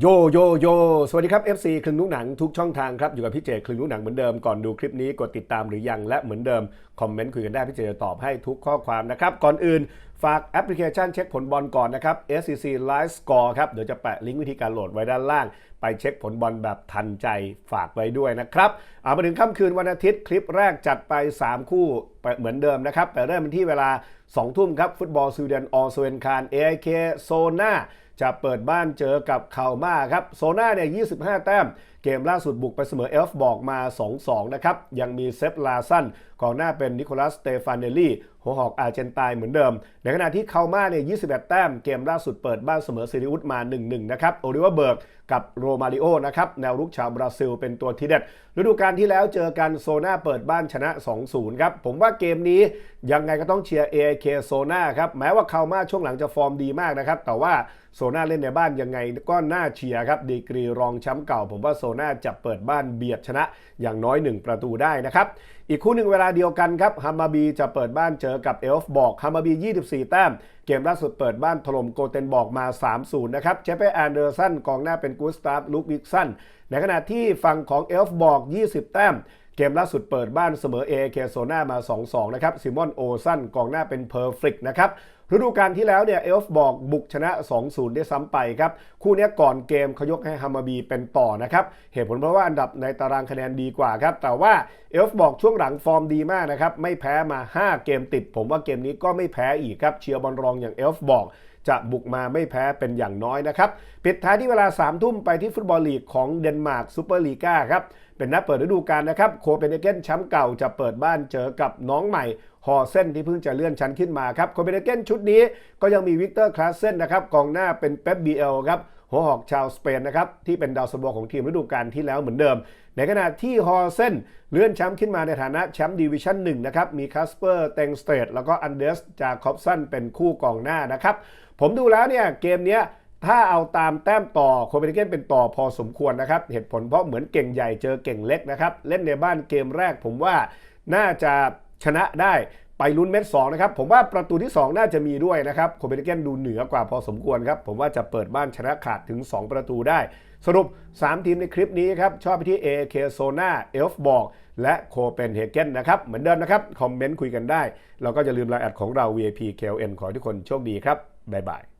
โยโยโย สวัสดีครับ FC คลึงนุหนังทุกช่องทางครับ อยู่กับพี่เจคลึงนุหนังเหมือนเดิมก่อนดูคลิปนี้กดติดตามหรือยังและเหมือนเดิม คอมเมนต์คุยกันได้พี่เจจะตอบให้ทุกข้อความนะครับ ก่อนอื่นฝากแอปพลิเคชันเช็คผลบอลก่อนนะครับ SCC Live Score ครับ เดี๋ยวจะแปะลิงก์วิธีการโหลดไว้ด้านล่าง ไปเช็คผลบอลแบบทันใจฝากไว้ด้วยนะครับเอามาถึงค่ำคืนวันอาทิตย์คลิปแรกจัดไป 3 คู่เหมือนเดิมนะครับแต่เริ่มที่เวลา 2 ทุ่มครับฟุตบอลสวีเดนออสเวนคาร AIK โซน่า จะเปิดบ้านเจอกับคามาครับ โซน่าเนี่ย 25 แต้ม เกมล่าสุดบุกไปเสมอเอลฟ์บอกมา 2-2 นะครับ ยังมีเซฟลาสันกองหน้าเป็นนิโคลัสเตฟานเนลลี่ หัวหอกอาร์เจนตายเหมือนเดิม ในขณะที่คามาเนี่ย21 แต้มเกมล่าสุดเปิดบ้านเสมอซิริอุสมา 1-1 นะครับ โอลิวอเบิร์กกับโรมาริโอนะครับ แนวรุกชาวบราซิลเป็นตัวทีเด็ด ฤดูกาลที่แล้วเจอกันโซนาเปิดบ้านชนะ 2-0 ครับ ผมว่าเกมนี้ยังไงก็ต้องเชียร์ AIK โซนาครับ แม้ว่าคามาช่วงหลังจะฟอร์มดีมากนะครับ แต่ว่าโซนาเล่นในบ้านยังไงก็น่าเชียร์ครับ ดีกรีรองแชมป์เก่า ผมว่าโซนาจะเปิดบ้านเบียดชนะอย่างน้อย 1 ประตูได้นะครับ อีกคู่หนึ่งเวลาเดียวกันครับฮัมมาบีจะเปิดบ้านเจอกับเอลฟ์บอกฮัมมาบี 24 แต้ม เกมล่าสุดเปิดบ้านถล่มโกเทนบอกมา 3-0 นะครับเจเปแอนเดอร์สันกองหน้าเป็นกูสตาฟลูกวิกสันในขณะที่ฝั่งของเอลฟ์บอก 20 แต้มเกมล่าสุดเปิดบ้านเสมอเอเคโซนามา 2-2 นะครับซิมอนโอซันกองหน้าเป็นเพอร์ฟริกนะครับ ฤดูกาลที่แล้วเนี่ยเอลฟ์บอกบุกชนะ 2-0 ได้ซ้ำไปครับ คู่นี้ก่อนเกมเขายกให้ฮัมมาบีเป็นต่อนะครับ เหตุผลเพราะว่าอันดับในตารางคะแนนดีกว่าครับ แต่ว่าเอลฟ์บอกช่วงหลังฟอร์มดีมากนะครับ ไม่แพ้มา 5 เกมติด ผมว่าเกมนี้ก็ไม่แพ้อีกครับ เชียร์บอลรองอย่างเอลฟ์บอก จะบุกมาไม่แพ้เป็นอย่างน้อยนะครับ ปิดท้ายที่เวลา3ามทุ่มไปที่ฟุตบอลลีกของเดนมาร์กซูเปอร์ลีกาครับ เป็นนัดเปิดฤดูกาลนะครับ โคเปนเฮเกนแชมป์เก่าจะเปิดบ้านเจอกับน้องใหม่ฮอเซนที่เพิ่งจะเลื่อนชั้นขึ้นมาครับ โคเปนเฮเกนชุดนี้ก็ยังมีวิกเตอร์คลาสเซนนะครับกองหน้าเป็นเป๊ปบีเอลครับ หัวหอกชาวสเปนนะครับที่เป็นดาวซันโวของทีมฤดูกาลที่แล้วเหมือนเดิม ในขณะที่ฮอเซนเลื่อนแชมป์ขึ้นมาในฐานะแชมป์ดิวิชั่น1นะครับมีคัสเปอร์เตงสเตดแล้วก็อันเดสจาคอบสันเป็นคู่กองหน้านะครับผมดูแล้วเนี่ยเกมเนี้ยถ้าเอาตามแต้มต่อโคเปนเฮเกนเป็นต่อพอสมควรนะครับ เหตุผลเพราะเหมือนเก่งใหญ่เจอเก่งเล็กนะครับ เล่นในบ้านเกมแรกผมว่าน่าจะชนะได้ ไปลุ้นเม็ด2นะครับผมว่าประตูที่ 2 น่าจะมีด้วยนะครับโคเปนเฮเกนดูเหนือกว่าพอสมควรครับผมว่าจะเปิดบ้านชนะขาดถึง 2 ประตูได้ สรุป 3 ทีมในคลิปนี้ครับชอบไปที่ AK โซนาเอลฟ์บอกและโคเปนเฮเกนนะครับเหมือนเดิมนะครับคอมเมนต์คุยกันได้ เราก็จะลืมไลน์แอดของเรา VIP KLN ขอให้ทุกคนโชคดีครับบ๊ายบาย